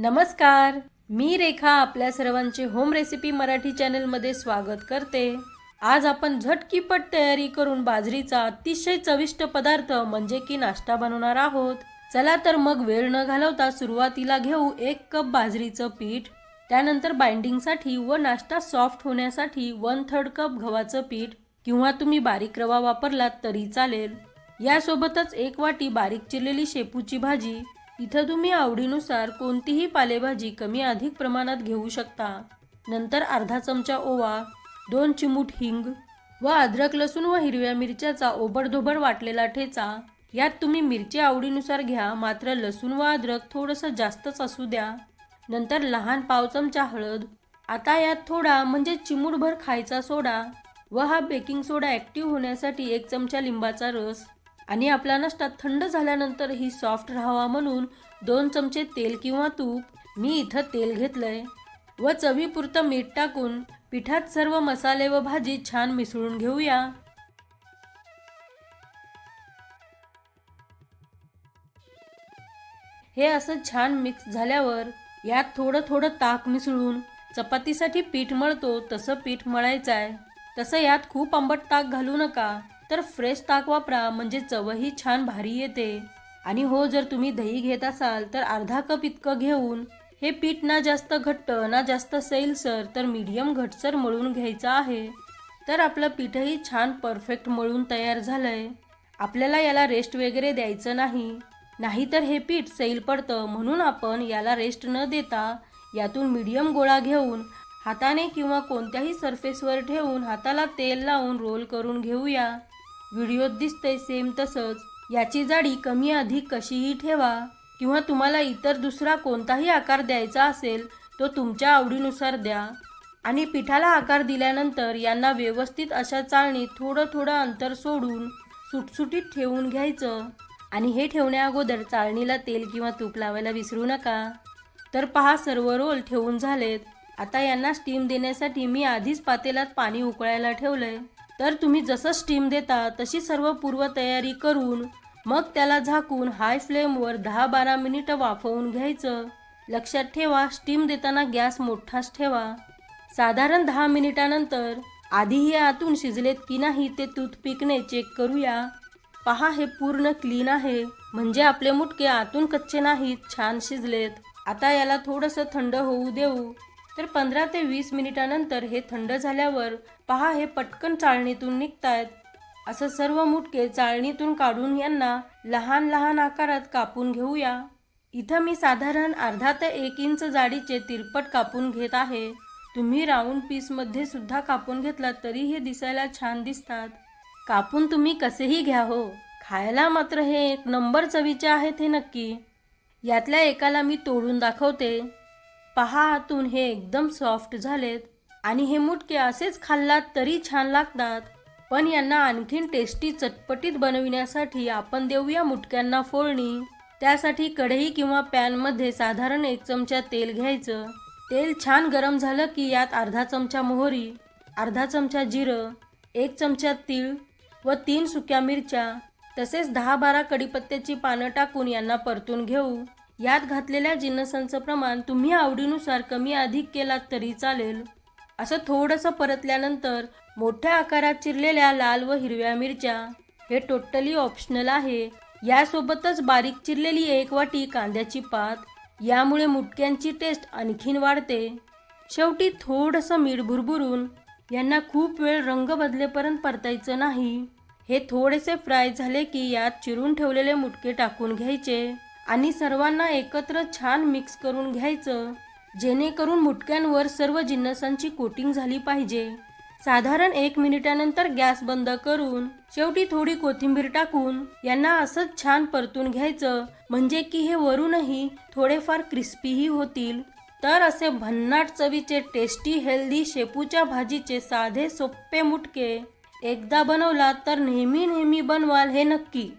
नमस्कार. मी रेखा आपल्या सर्वांचे होम रेसिपी मराठी चॅनलमध्ये स्वागत करते. आज आपण झटकीपट तयारी करून बाजरीचा अतिशय चविष्ट पदार्थ म्हणजे की नाश्ता बनवणार आहोत. चला तर मग वेळ न घालवता सुरुवातीला घेऊ एक कप बाजरीचं पीठ. त्यानंतर बाइंडिंगसाठी व नाश्ता सॉफ्ट होण्यासाठी वन थर्ड कप गव्हाचं पीठ किंवा तुम्ही बारीक रवा वापरलात तरी चालेल. यासोबतच एक वाटी बारीक चिरलेली शेपूची भाजी इथं तुम्ही आवडीनुसार कोणतीही पालेभाजी कमी अधिक प्रमाणात घेऊ शकता. नंतर अर्धा चमचा ओवा दोन चिमूट हिंग व अद्रक लसूण व हिरव्या मिरच्याचा ओबडधोबड वाटलेला ठेचा. यात तुम्ही मिरची आवडीनुसार घ्या मात्र लसूण व अद्रक थोडंसं जास्तच असू द्या. नंतर लहान पाव चमचा हळद. आता यात थोडा म्हणजे चिमूटभर खायचा सोडा व हा बेकिंग सोडा ॲक्टिव्ह होण्यासाठी एक चमचा लिंबाचा रस. आणि आपला नाश्ता थंड झाल्यानंतर ही सॉफ्ट राहावा म्हणून दोन चमचे तेल किंवा तूप मी इथं तेल घेतलंय व चवीपुरतं मीठ टाकून पिठात सर्व मसाले व भाजी छान मिसळून घेऊया. हे असं छान मिक्स झाल्यावर यात थोडं थोडं ताक मिसळून चपातीसाठी पीठ मळतो तसं पीठ मळायचं आहे तसं यात खूप आंबट ताक घालू नका. तर फ्रेश ताक वापरा म्हणजे चवही छान भारी येते. आणि हो जर तुम्ही दही घेत असाल तर अर्धा कप इतकं घेऊन हे पीठ ना जास्त घट्ट ना जास्त सैलसर तर मीडियम घटसर मळून घ्यायचं आहे. तर आपलं पीठही छान परफेक्ट मळून तयार झालंय. आपल्याला याला रेस्ट वगैरे द्यायचं नाही. नाहीतर हे पीठ सैल पडतं म्हणून आपण याला रेस्ट न देता यातून मीडियम गोळा घेऊन हाताने किंवा कोणत्याही सरफेसवर ठेवून हाताला तेल लावून रोल करून घेऊया. व्हिडिओत दिसतंय सेम तसंच. याची जाडी कमी अधिक कशीही ठेवा. किंवा तुम्हाला इतर दुसरा कोणताही आकार द्यायचा असेल तो तुमच्या आवडीनुसार द्या. आणि पिठाला आकार दिल्यानंतर यांना व्यवस्थित अशा चाळणीत थोडं थोडं अंतर सोडून सुटसुटीत ठेवून घ्यायचं. आणि हे ठेवण्या अगोदर चाळणीला तेल किंवा तूप लावायला विसरू नका. तर पहा सर्व रोल ठेवून झालेत. आता यांना स्टीम देण्यासाठी मी आधीच पातेल्यात पाणी उकळायला ठेवलंय. तर तुम्ही जसं स्टीम देता तशी सर्व पूर्वतयारी करून मग त्याला झाकून हाय फ्लेमवर दहा बारा मिनिटं वाफवून घ्यायचं. लक्षात ठेवा स्टीम देताना गॅस मोठाच ठेवा. साधारण दहा मिनिटानंतर आधी हे आतून शिजलेत की नाही ते टूथपिकने चेक करूया. पहा हे पूर्ण क्लीन आहे. म्हणजे आपले मुटके आतून कच्चे नाहीत छान शिजलेत. आता याला थोडंसं थंड होऊ देऊ. तर पंधरा ते वीस मिनिटानंतर हे थंड झाल्यावर पहा हे पटकन चाळणीतून निघतायत. असं सर्व मुटके चाळणीतून काढून यांना लहान लहान आकारात कापून घेऊया. इथं मी साधारण अर्धा ते एक इंच जाडीचे तिरपट कापून घेत आहे. तुम्ही राऊंड पीसमध्ये सुद्धा कापून घेतलात तरी हे दिसायला छान दिसतात. कापून तुम्ही कसेही घ्या हो. खायला मात्र हे एक नंबर चवीचे आहेत हे नक्की. यातल्या एकाला मी तोडून दाखवते. पहा आतून हे एकदम सॉफ्ट झालेत आणि हे मुटके असेच खाल्लात तरी छान लागतात. पण यांना आणखीन टेस्टी चटपटीत बनविण्यासाठी आपण देऊया मुटक्यांना फोडणी. त्यासाठी कढई किंवा पॅनमध्ये साधारण एक चमचा तेल घ्यायचं. तेल छान गरम झालं की यात अर्धा चमचा मोहरी अर्धा चमचा जिरं एक चमचा तीळ व तीन सुक्या मिरच्या तसेच दहा बारा कडीपत्त्याची पानं टाकून यांना परतून घेऊ. यात घातलेल्या जिन्नसांचं प्रमाण तुम्ही आवडीनुसार कमी अधिक केलात तरी चालेल. असं थोडंसं परतल्यानंतर मोठ्या आकारात चिरलेल्या लाल व हिरव्या मिरच्या. हे टोटली ऑप्शनल आहे. यासोबतच बारीक चिरलेली एक वाटी कांद्याची पात. यामुळे मुटक्यांची टेस्ट आणखीन वाढते. शेवटी थोडंसं मीठ भुरभुरून यांना खूप वेळ रंग बदलेपर्यंत परतायचं नाही. हे थोडेसे फ्राय झाले की यात चिरून ठेवलेले मुटके टाकून घ्यायचे. आणि सर्वांना एकत्र छान मिक्स करून घ्यायचं. जेणेकरून मुटक्यांवर सर्व जिन्नसांची कोटिंग झाली पाहिजे. साधारण एक मिनिटानंतर गॅस बंद करून शेवटी थोडी कोथिंबीर टाकून यांना असंच छान परतून घ्यायचं. म्हणजे की हे वरूनही थोडेफार क्रिस्पीही होतील. तर असे भन्नाट चवीचे टेस्टी हेल्दी शेपूच्या भाजीचे साधे सोपे मुटके एकदा बनवला तर नेहमी नेहमी बनवाल हे नक्की.